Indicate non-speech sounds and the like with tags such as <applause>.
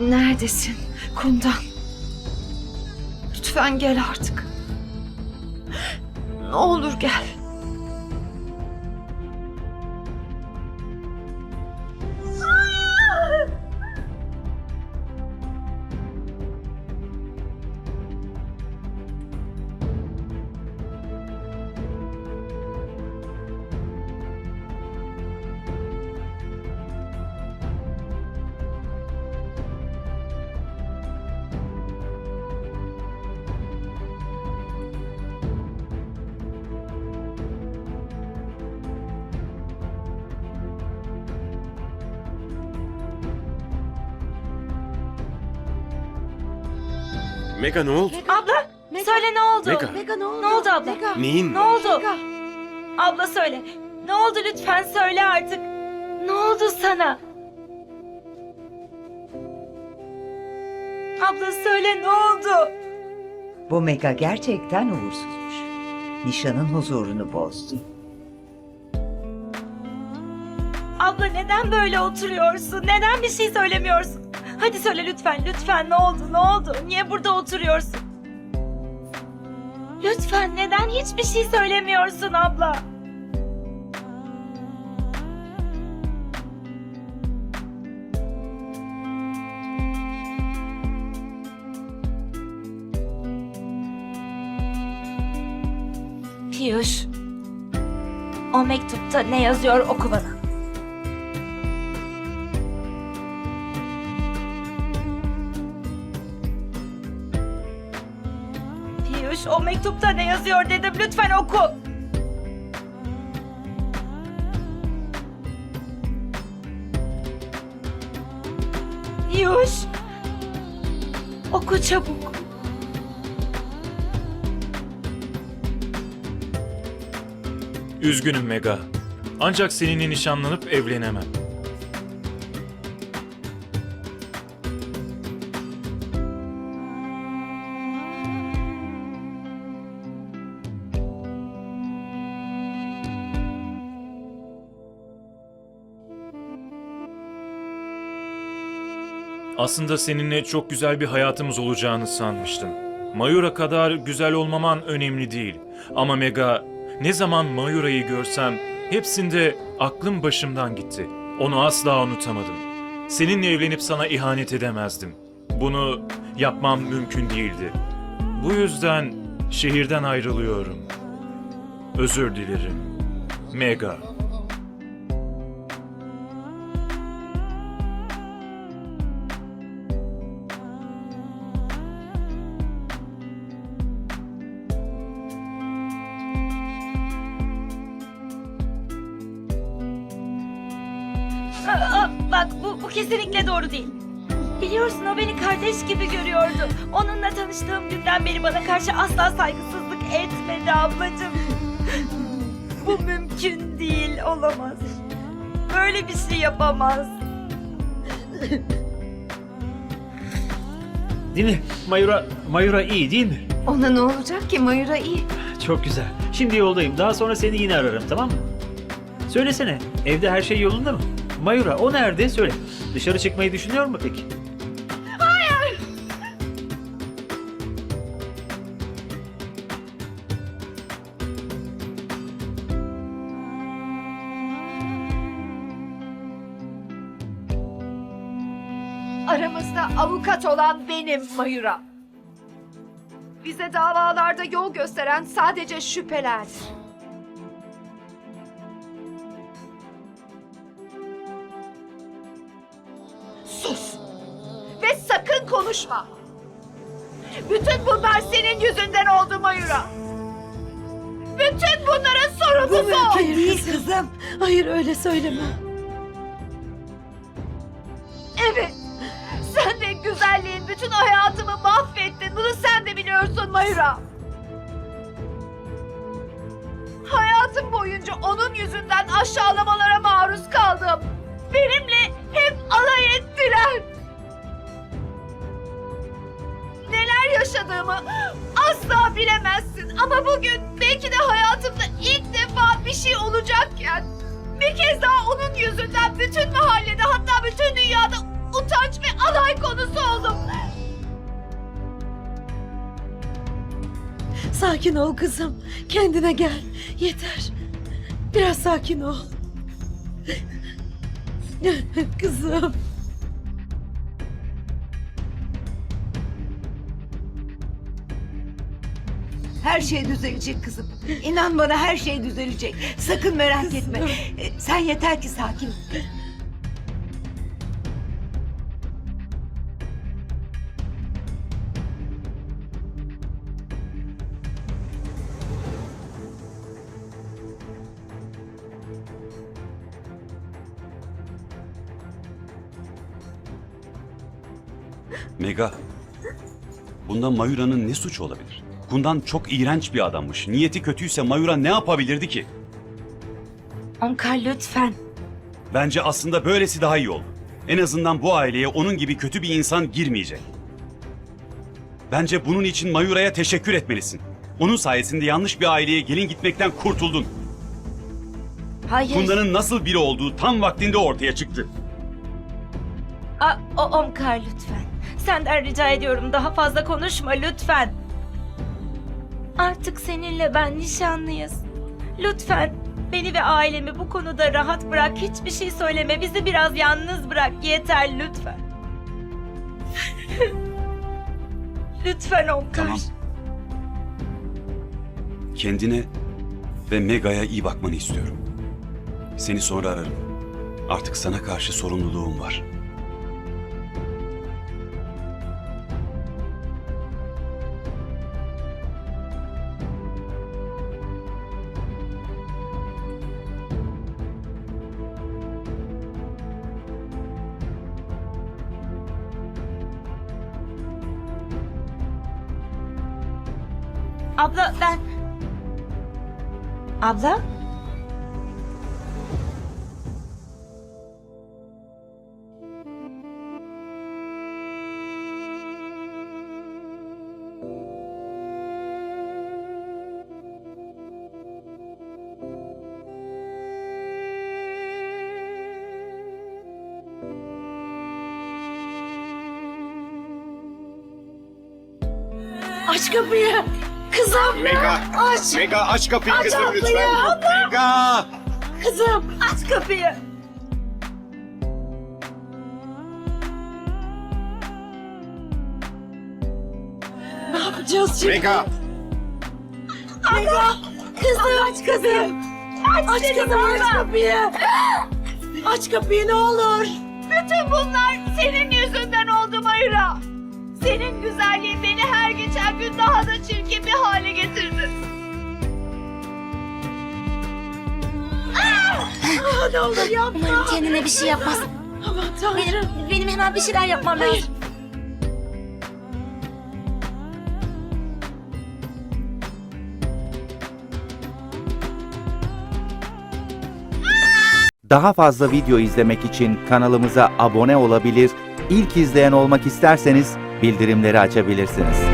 Neredesin Kundan? Lütfen gel artık. Ne olur gel. Mega ne oldu? Abla söyle ne oldu? Mega. Mega ne oldu? Ne oldu abla? Mega. Neyin Ne oldu? Abla söyle. Ne oldu lütfen söyle artık. Ne oldu sana? Abla söyle ne oldu? Bu Mega gerçekten uğursuzmuş. Nişanın huzurunu bozdu. Abla neden böyle oturuyorsun? Neden bir şey söylemiyorsun? Hadi söyle lütfen lütfen ne oldu ne oldu? Niye burada oturuyorsun? Lütfen neden hiçbir şey söylemiyorsun abla? Piyuş. O mektupta ne yazıyor oku bana. O mektupta ne yazıyor dedim lütfen oku. Piyuş. Oku çabuk. Üzgünüm Mega. Ancak seninle nişanlanıp evlenemem. Aslında seninle çok güzel bir hayatımız olacağını sanmıştım. Mayura kadar güzel olmaman önemli değil. Ama Mega, ne zaman Mayura'yı görsem hepsinde aklım başımdan gitti. Onu asla unutamadım. Seninle evlenip sana ihanet edemezdim. Bunu yapmam mümkün değildi. Bu yüzden şehirden ayrılıyorum. Özür dilerim. Mega. Aa, bak bu, bu kesinlikle doğru değil. Biliyorsun o beni kardeş gibi görüyordu. Onunla tanıştığım günden beri bana karşı asla saygısızlık etmedi ablacığım. bu mümkün değil, olamaz. Böyle bir şey yapamaz. Değil mi? Mayura, Mayura iyi değil mi? Ona ne olacak ki Mayura iyi. Çok güzel. Şimdi yoldayım. Daha sonra seni yine ararım tamam mı? Söylesene. Evde her şey yolunda mı? Mayura o nerede? Söyle. Dışarı çıkmayı düşünüyor mu peki? Aramızda avukat olan benim Mayura. Bize davalarda yol gösteren sadece şüphelerdir. Konuşma! Bütün bunlar senin yüzünden oldu Mayura. Bütün bunların sorumlusu o! değil kızım. Hayır öyle söyleme. Evet. Sen de güzelliğin bütün hayatımı mahvettin. Bunu sen de biliyorsun Mayura. Hayatım boyunca onun yüzünden aşağılamalara maruz kaldım. Benimle hep alay ettiler. Yaşadığımı asla bilemezsin. Ama bugün belki de hayatımda ilk defa bir şey olacakken bir kez daha onun yüzünden bütün mahallede hatta bütün dünyada utanç ve alay konusu oldum. Sakin ol kızım. Kendine gel. Yeter. Biraz sakin ol. <laughs> kızım. Her şey düzelecek kızım. İnan bana her şey düzelecek. Sakın merak etme. E, Sen yeter ki sakin ol. Mega, bunda Mayura'nın ne suçu olabilir? Kundan çok iğrenç bir adammış. Niyeti kötüyse Mayura ne yapabilirdi ki? Omkar lütfen. Bence aslında böylesi daha iyi oldu. En azından bu aileye onun gibi kötü bir insan girmeyecek. Bence bunun için Mayura'ya teşekkür etmelisin. Onun sayesinde yanlış bir aileye gelin gitmekten kurtuldun. Hayır. Kunda'nın nasıl biri olduğu tam vaktinde ortaya çıktı. A, o, Omkar lütfen. Senden rica ediyorum daha fazla konuşma lütfen. Artık seninle ben nişanlıyız. Lütfen beni ve ailemi bu konuda rahat bırak. Hiçbir şey söyleme. Bizi biraz yalnız bırak. Yeter lütfen. <laughs> lütfen Omkar. Tamam. Kendine ve Mega'ya iyi bakmanı istiyorum. Seni sonra ararım. Artık sana karşı sorumluluğum var. Abla ben... Abla? Aç kapıyı. Kızım. Mega! Aç. Mega aç kapıyı Aç kızım kapıyı, lütfen. abla. Mega! Kızım. Aç kapıyı. Ne yapacağız şimdi? Mega! Mega. Kızım. Aç kızım. Aç, aç kızım aç kapıyı. Aç kapıyı ne olur. Bütün bunlar senin yüzünden oldu Mayra. Senin güzelliğin beni her geçen gün daha da çirkin bir hale getirdi. Ah, ne olur yapma. Umarım kendine bir şey yapmaz. Aman tanrım. Benim, benim hemen bir şeyler yapmam lazım. Daha fazla video izlemek için kanalımıza abone olabilir, ilk izleyen olmak isterseniz bildirimleri açabilirsiniz.